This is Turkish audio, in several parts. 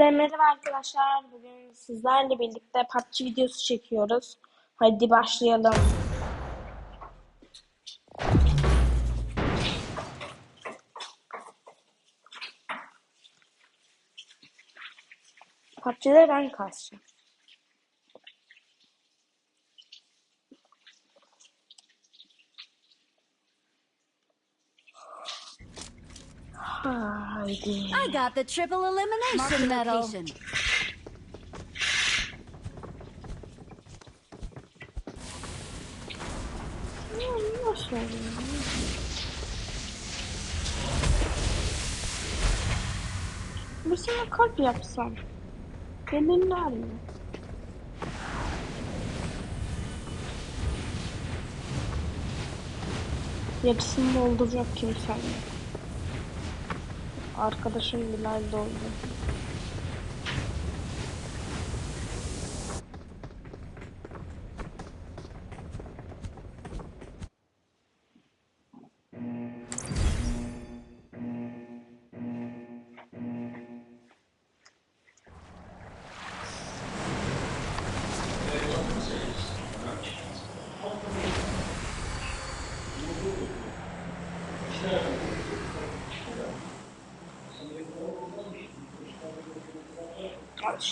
Merhaba arkadaşlar. Bugün sizlerle birlikte PUBG videosu çekiyoruz. Hadi başlayalım. PUBG'de ben kasacağım. Haydi. I got the triple elimination medal. Nasıl oluyor? Bir sana kalp yapsam. Gelirler mi? Yarısını dolduracak kimsem yok. Arkadaşım Bilal doldu.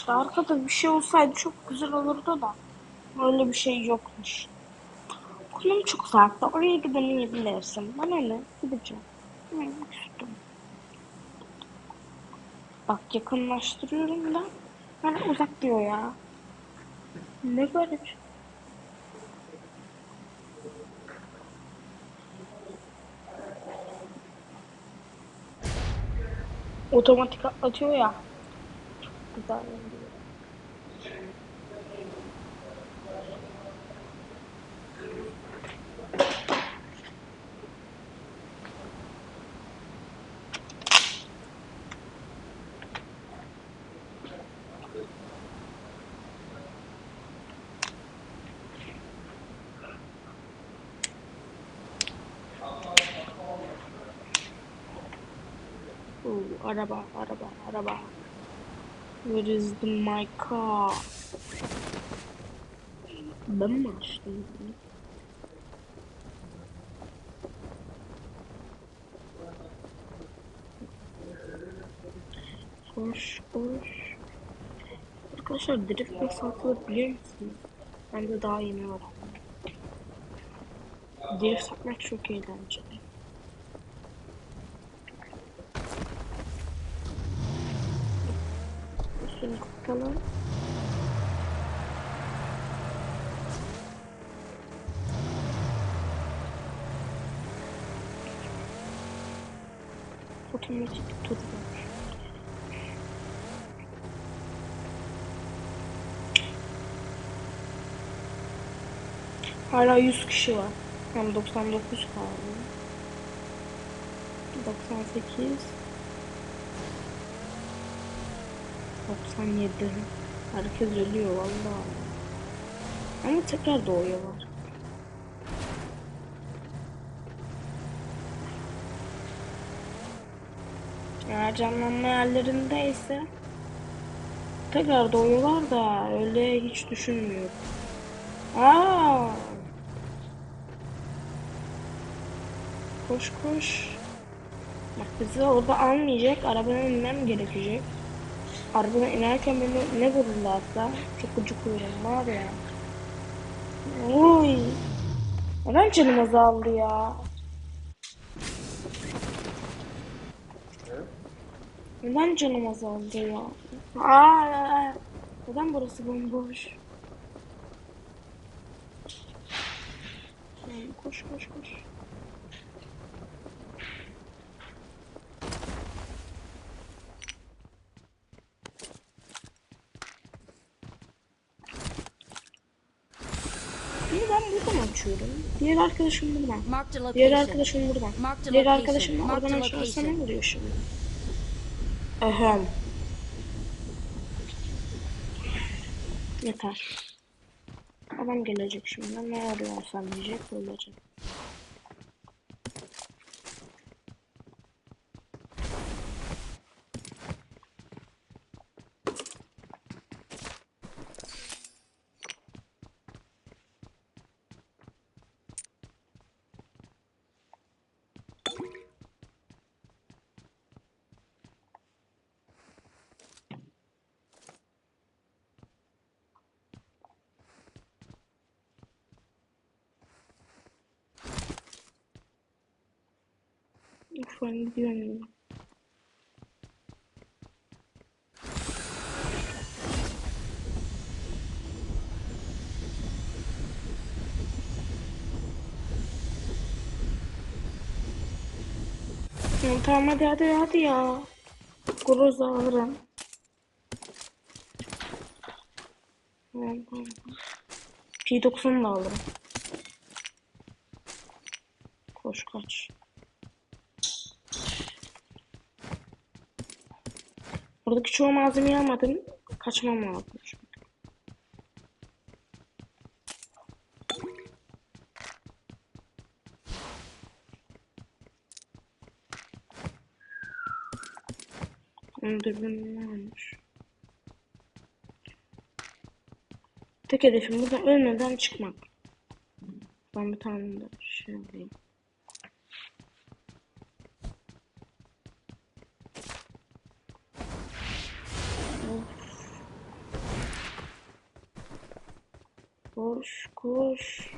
İşte arkada bir şey olsaydı çok güzel olurdu da. Öyle bir şey yokmuş. Konum çok uzakta. Oraya gidemeyebilirsin. Bana ne? Gideceğim. Hı, küstüm. Bak yakınlaştırıyorum da. Bana uzak diyor ya. Ne garip. Otomatik atlatıyor ya. Çok güzel oluyor. Oo, araba, araba, araba. Where is the my car? Ben mi açtım? Koş, koş. Arkadaşlar drift nasıl atılır biliyor musunuz? Ben de daha yeni öğrendim. Drift atmak çok eğlenceli. Tutalım. Otomatik turbo. Hala 100 kişi var. Tam 99 kaldı. 98 97 Herkes ölüyor vallahi. Ama tekrar doğuyorlar. Eğer canlanma yerlerindeyse tekrar doğuyorlar da öyle hiç düşünmüyorum. Aa! Koş koş. Bak bizi orada almayacak. Arabadan inmem gerekecek. Arabadan inerken beni ne vururlarsa çok gıcık olurum var ya. Uy. Neden canım azaldı ya? Neden canım azaldı ya? Aa, neden burası bomboş? Koş koş koş. Bunu ben buradan açıyorum. Diğer arkadaşım buradan. Diğer arkadaşım buradan. Diğer arkadaşım oradan a aşağısı ne vuruyor şimdi? Ehem. Yeter. Adam gelecek şimdi. Ne arıyorsan diyecek. Ölecek. Ben gidiyorum. Tamam hadi hadi hadi ya. Groz alırım. Tamam, tamam. P90 da alırım. Koş kaç. Buradaki çoğu malzemeyi almadım. Kaçmam lazım. Onun dürbünü varmış. Tek hedefim buradan ölmeden çıkmak. Ben bir tane de şey alayım. Koş koş.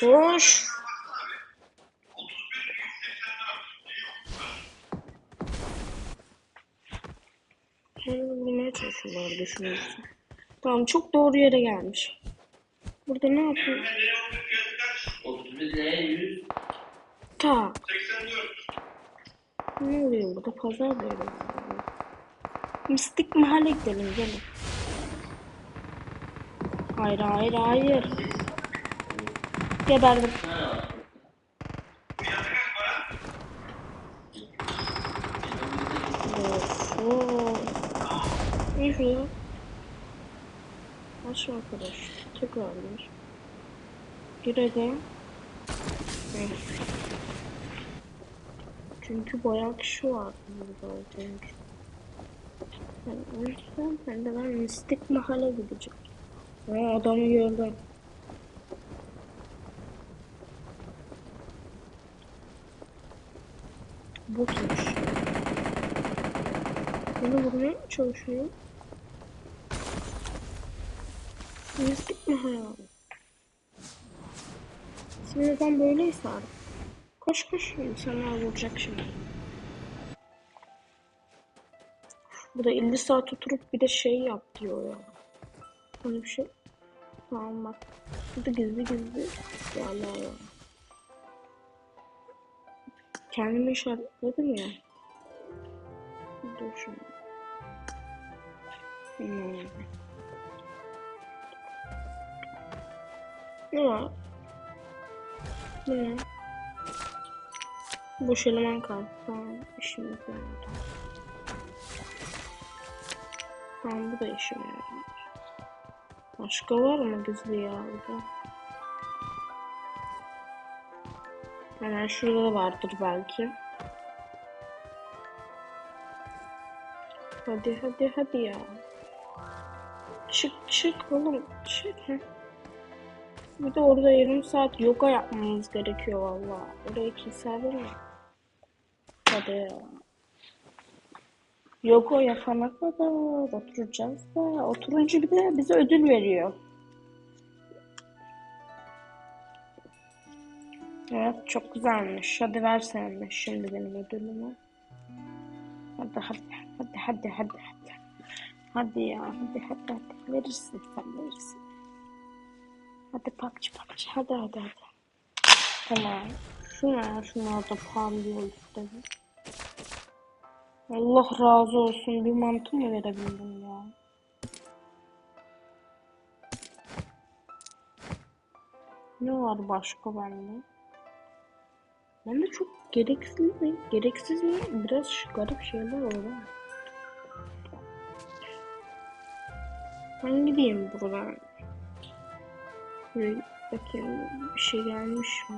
Koş. Beni vurmaya çalışıyorlar düşünüyorsun. Tamam çok doğru yere gelmiş. Burada ne yapıyor? 31 liraya 100. Ta. Ne oluyor burada? Pazar da öyle. Mistik mahalle gidelim gelin. Hayır hayır hayır. Geberdim. Oo. İyi şurada. Aç arkadaş. Tekrar bir. Girelim. Çünkü bayağı kişi var burada çünkü. Yani o yüzden ben de ben mistik mahalle gideceğim. Aa, adamı gördüm. Botmuş. Beni vurmaya mı çalışıyor? Mistik mahalle. Sinirden böyleyse artık. Koş koş insanlar vuracak şimdi. Bu da 50 saat oturup bir de şey yap diyor ya. Hani bir şey. Tamam bak. Bu da gizli gizli. Ya ya. Kendimi işaretledim ya. Dur şimdi. Hmm. Ne var? Bu ne? Boş eleman kaldı. Tamam. işimiz var. Tamam bu da işime yarar. Başka var mı gizli ya burada? Hemen şurada da vardır belki. Hadi hadi hadi ya. Çık çık oğlum çık. Heh. Bir de orada yarım saat yoga yapmamız gerekiyor valla. Orayı keser mi? Hadi ya. Yoga yapana kadar oturacağız da. Oturunca bir de bize ödül veriyor. Evet çok güzelmiş. Hadi ver sen de şimdi benim ödülümü. Hadi hadi hadi hadi hadi hadi. Hadi ya hadi hadi hadi. Verirsin sen verirsin. Hadi papçı papçı hadi hadi hadi. Tamam. Şuna şunlar da parlıyor işte. Allah razı olsun. Bir mantı mı verebildim ya? Ne var başka bende? Bende çok gereksiz mi? Gereksiz mi? Biraz garip şeyler ha. Ben gideyim buradan. Şuraya bakayım bir şey gelmiş mi?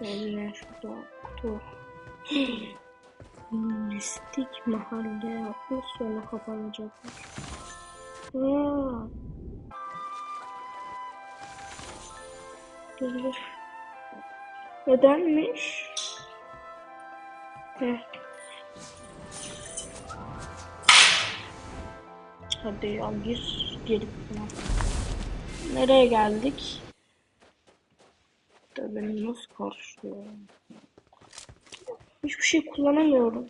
Yani şurada kutu. Mistik mahalle yapmış sonra kapanacak. Aa. Dur dur. Nedenmiş? Heh. Hadi ya gir geri buna. Nereye geldik? Da benim nasıl karşılıyor? Hiçbir şey kullanamıyorum.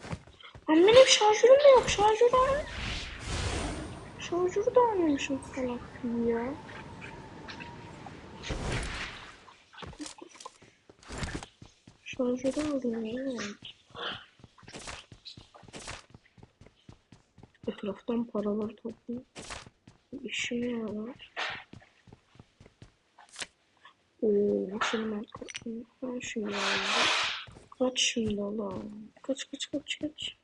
Lan benim şarjörüm de yok. Şarjörü al. Şarjörü de almamışım salak ya. Şarjörü alayım ya. Etraftan paraları toplayayım. İşime yarar. Oo, ben kapatayım. Ben şunu aldım. Kaç şimdi alalım. Kaç kaç kaç kaç.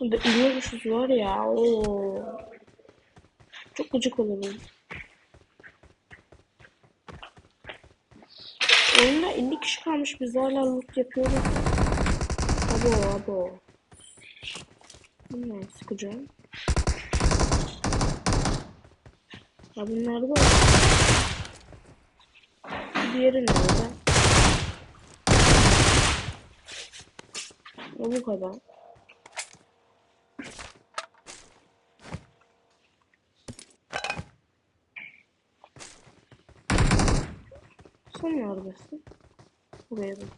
Burada iniyormuşuz var ya. Oo. Çok gıcık olurum. Oyunda 50 kişi kalmış biz hala loot yapıyoruz. Abo abo. Bunlar sıkacağım. Ya bunlar da Diğeri nerede? O bu kadar. Sen neredesin? Buraya bak.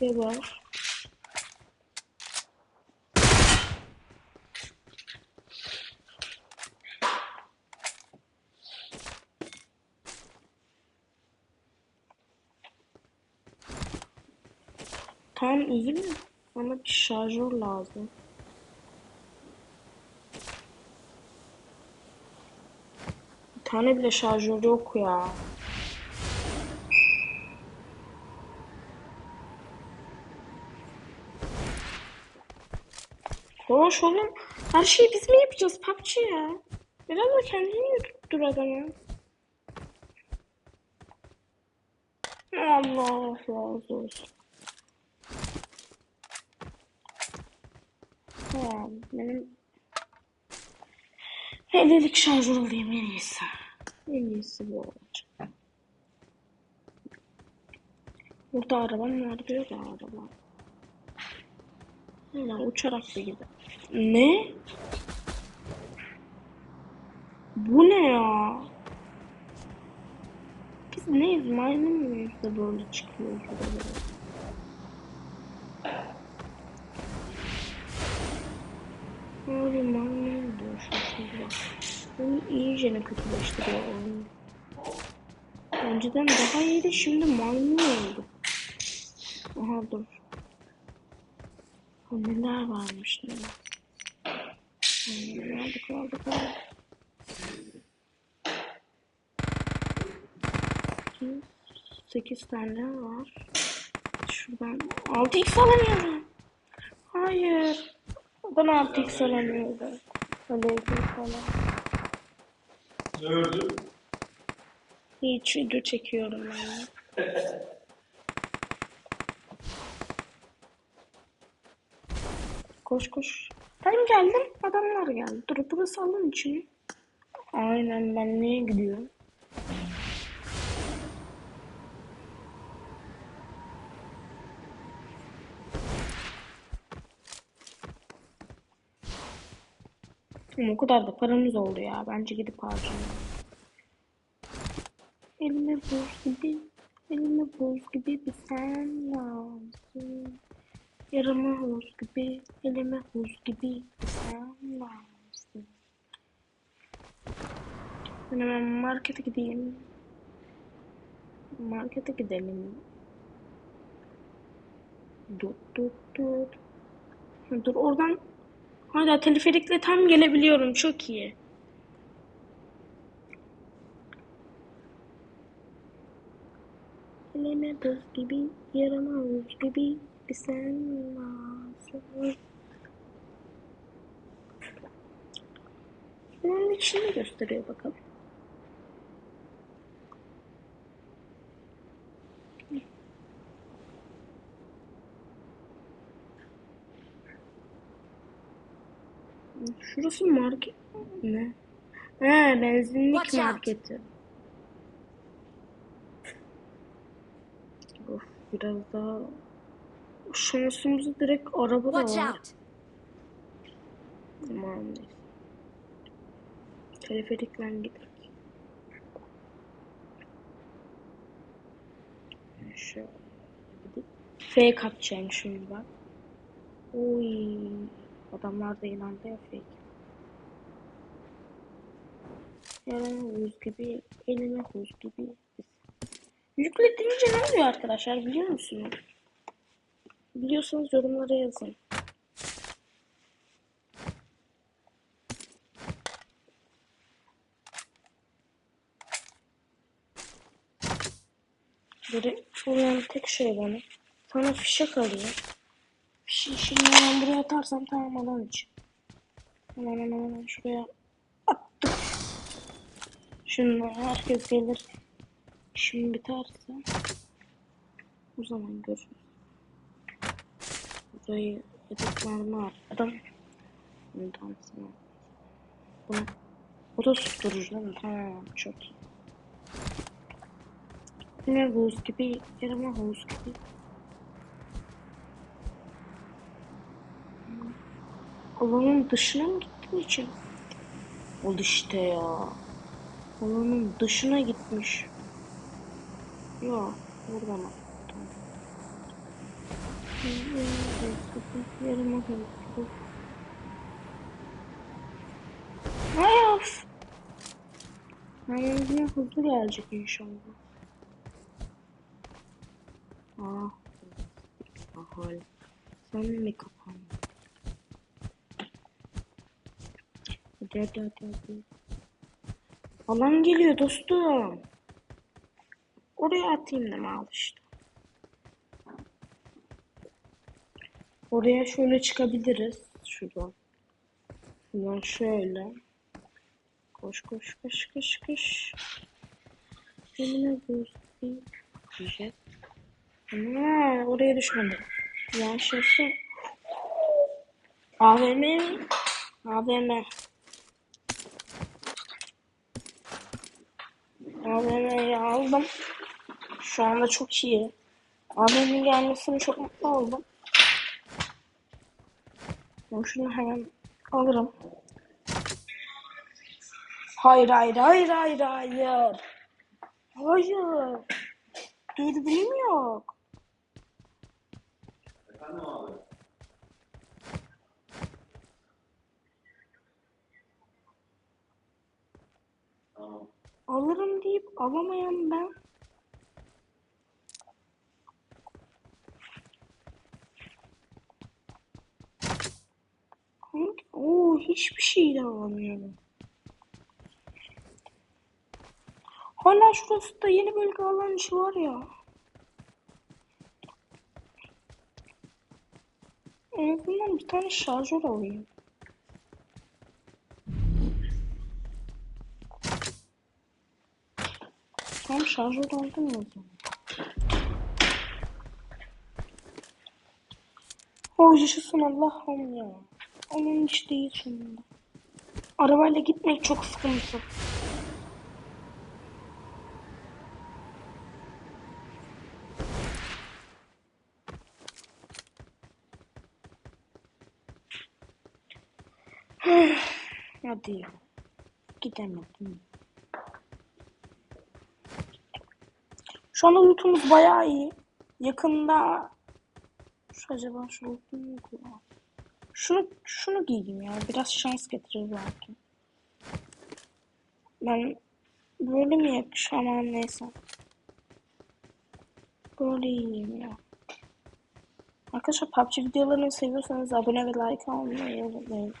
Geber. Tamam iyi mi? Ama bir şarjör lazım. Bir tane bile şarjör yok ya. Hoş oğlum. Her şeyi biz mi yapacağız PUBG ya? Biraz da kendini yürüttür adamı. Allah razı olsun. Tamam, benim Hediyelik şarjör alayım en iyisi. En iyisi bu olacak. Burada arabam var diyor da araba. Hala uçarak da gider. Ne? Bu ne ya? Biz neyiz? Maymun muyuz da böyle çıkıyoruz? Abi maymun diyor şu şurada. Bunu iyice ne kötüleştiriyor oyunu. Önceden daha iyiydi şimdi maymun oldu. Aha dur. Neler varmış neler. Ay, Aldık aldık aldık. Sekiz, tane var. Şuradan 6x alamıyorum. Hayır. Ben 6x alamıyorum. Aleyküm falan. Ne ördü? Hiç video çekiyorum ben. de. Koş koş. Ben geldim. Adamlar geldi. Dur burası alın için. Aynen ben niye gidiyorum? Ama o kadar da paramız oldu ya. Bence gidip harcayalım. Elime buz gibi, elime buz gibi bir sen lazım. Yarama huz gibi, elime huz gibi bir sen lazım. Ben hemen markete gideyim. Markete gidelim. Dur dur dur. Dur oradan hala teleferikle tam gelebiliyorum. Çok iyi. Elime buz gibi, yarama huz gibi sen lazım. Bunun içinde gösteriyor bakalım. Şurası market ne? He benzinlik marketi. Of biraz daha şansımızı direkt araba da var. neyse. Teleferikle gidelim. Şöyle gidip fake atacağım şimdi ben. Oy. Adamlar da inandı ya fake. Yarın huz gibi, eline huz gibi. Yüklediğince ne oluyor arkadaşlar biliyor musunuz? Biliyorsanız yorumlara yazın. Böyle olan tek şey bana. Sana fişek alıyor. Fişi şimdi ben buraya atarsam tamam alan için. Hemen hemen hemen şuraya attık. Şimdi herkes gelir. İşim biterse o zaman görürüz. Burayı editlerine attım. Ondan sonra bunu o da susturucu değil mi? Tamam çok iyi. Yine havuz gibi, yarım havuz gibi. Alanın dışına mı gittiği için? Oldu işte ya. Alanın dışına gitmiş. Yok, burada mı? Tamam. Yarım. Yani yine hızlı gelecek inşallah. Aa. Ahal. Sen mi kapandın? Hadi hadi hadi hadi. Alan geliyor dostum. Oraya atayım deme al işte. Oraya şöyle çıkabiliriz. Şuradan. Şuradan şöyle. Koş koş koş koş koş. Yemin ediyorum. Diyecek. Ha, oraya düşmedi. Yaşası. AVM? AVM. AVM'yi aldım. Şu anda çok iyi. AVM'nin gelmesine çok mutlu oldum. Şunu hemen alırım. Hayır hayır hayır hayır hayır. Hayır. Dürbünüm yok. Efendim abi. Tamam. Alırım deyip alamayan ben. Oo hiçbir şey de alamıyorum. Hala şurası da yeni bölge alan işi var ya. En azından bir tane şarjör alayım. Tam şarjör aldım o zaman. Oh yaşasın Allah'ım ya. Onun hiç değil sonunda. Arabayla gitmek çok sıkıntı. Hadi ya. Gidemedim. Şu anda lootumuz bayağı iyi. Yakında şu acaba şu lootum mu kullan? Şunu şunu giyeyim ya. Biraz şans getirir belki. Ben böyle mi yakış aman neyse. Böyle iyiyim ya. Arkadaşlar PUBG videolarını seviyorsanız abone ve like almayı unutmayın.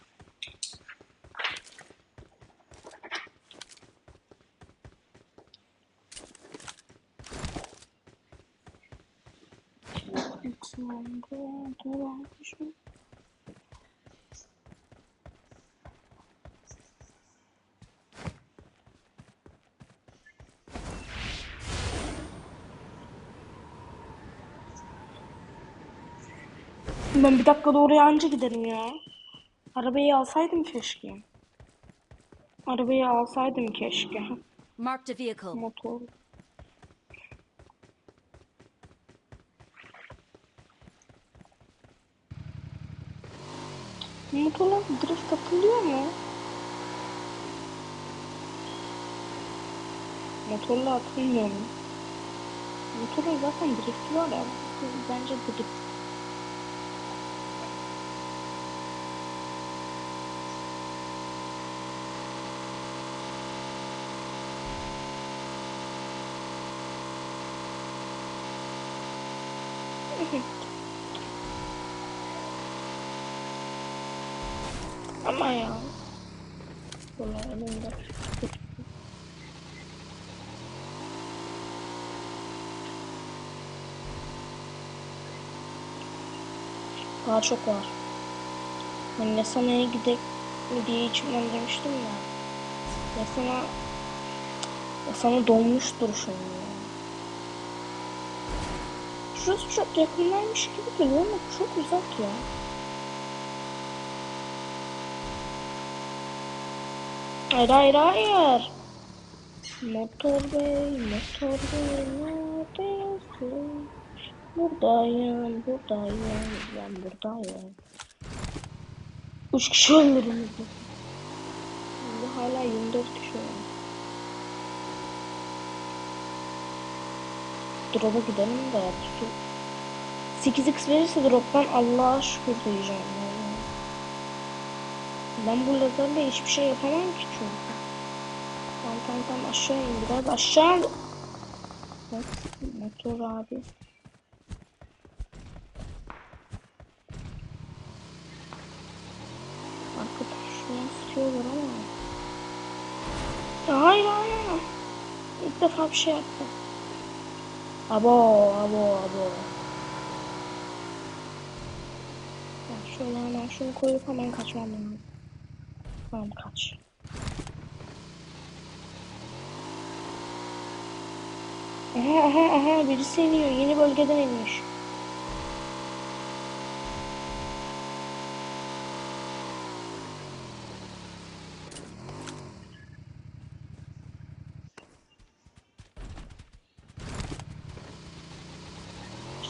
Ben bir dakikada oraya anca giderim ya. Arabayı alsaydım keşke. Arabayı alsaydım keşke. Marked a vehicle. Motor. Motorlar drift atılıyor mu? Motorla atılmıyor mu? Motorun zaten drift var ya. Bence drift. Ama ya. Bunlar önümde. Daha çok var. Ben ne sanaya gidelim diye içimden demiştim ya. Ne sana ya sana donmuştur şimdi. Şurası çok yakınlarmış gibi geliyor ama çok uzak ya. Hayır hayır hayır. Motor bey, motor bey neredesin? Buradayım, buradayım, ben buradayım. Üç kişi öldürüldü. Şimdi hala 24 kişi var. Drop'a gidelim de tutup. 8x verirse drop'tan Allah'a şükür diyeceğim. Ben bu lazerle hiçbir şey yapamam ki çünkü. Tamam tamam tamam aşağı in biraz aşağı. Bak motor abi. Arkadaşlar sıkıyorlar ama. Ya Hayır hayır. İlk defa bir şey yaptım. Abo abo abo. Ya şöyle hemen şunu koyup hemen kaçmam lazım. Tamam kaç. Aha aha aha birisi iniyor. Yeni bölgeden inmiş.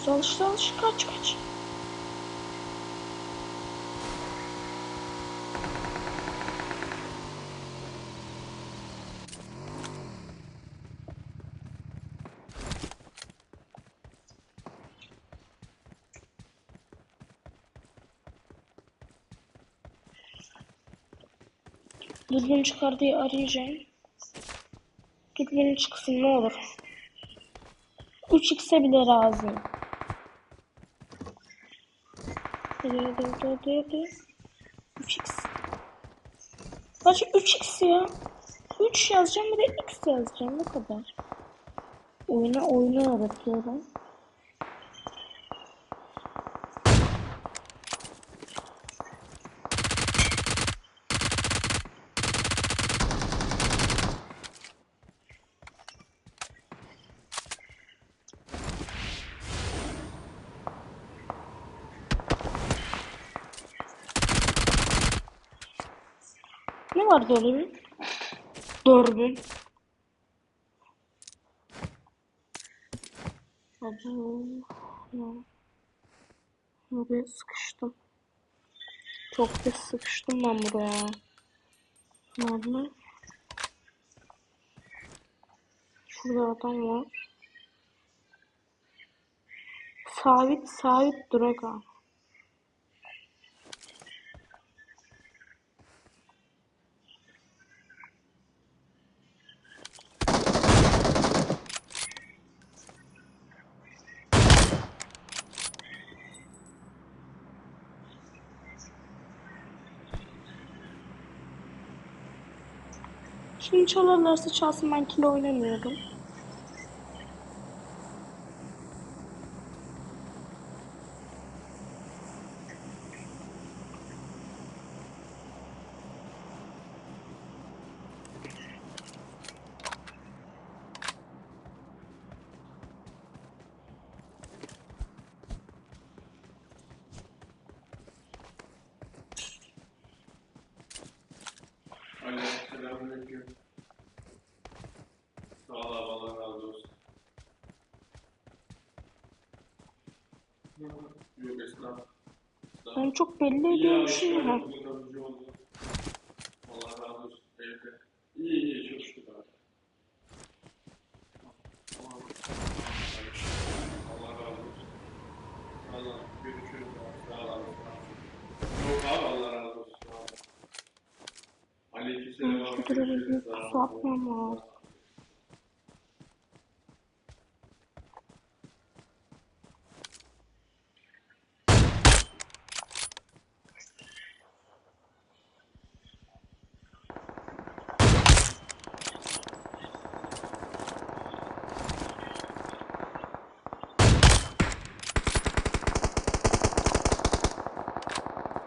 Çalış çalış kaç kaç. Dürbün çıkar diye arayacağım. Dürbün çıksın ne olur. 3x'e bile razıyım. Hadi hadi hadi hadi. 3x. Kaç 3x ya? 3 yazacağım bir de x yazacağım. Ne kadar? Oyuna oyunu öğretiyorum. Vardı öyle bir? Ya. Buraya sıkıştım. Çok da sıkıştım ben buraya. Nerede? Şurada adam var. Sabit sabit durak ha. Şimdi çalarlarsa çalsın ben kilo oynamıyorum. Sağ olun. Aleykümselam abi. Şu durumda pusu atmam lazım.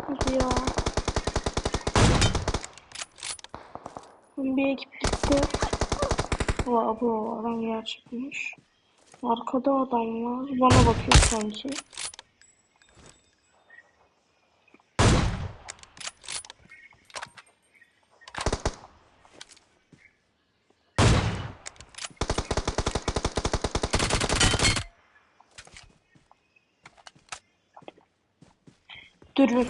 Hadi ya. Bir ekip gitti. Bu adam gerçekmiş. Arkada adam var. Bana bakıyor sanki. Dürbün.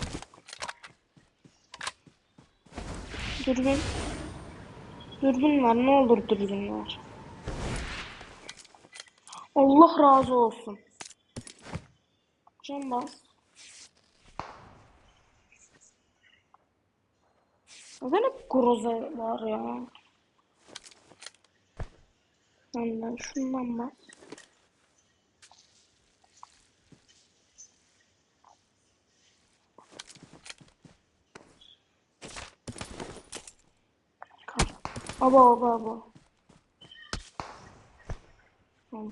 Dürbün. Dürbün var. Ne olur dürbün var. Allah razı olsun. Can bas. Neden hep groza var ya? Benden şundan bas. Kar. Aba aba aba. Tamam.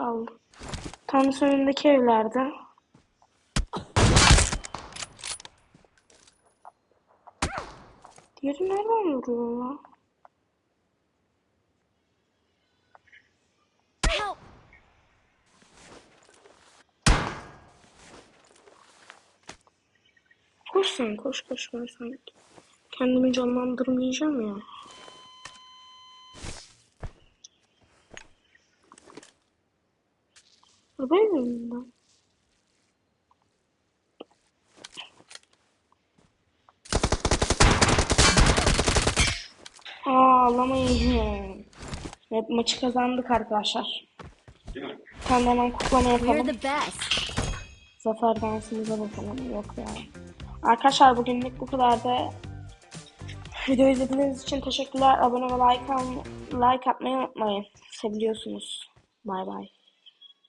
Kaldı. Tanrısı önündeki evlerde. Diğeri nereden vuruyor lan? Help! Koş koş koş ben sen. Kendimi canlandırmayacağım ya. Arabayı mı ben? Aa ağlamayın. Evet maçı kazandık arkadaşlar. Sen hemen kutlama yapalım. Zafer dansımıza bakalım. Yok ya. Arkadaşlar bugünlük bu kadar da Videoyu izlediğiniz için teşekkürler. Abone ve like, like atmayı unutmayın. Seviyorsunuz. Bay bay.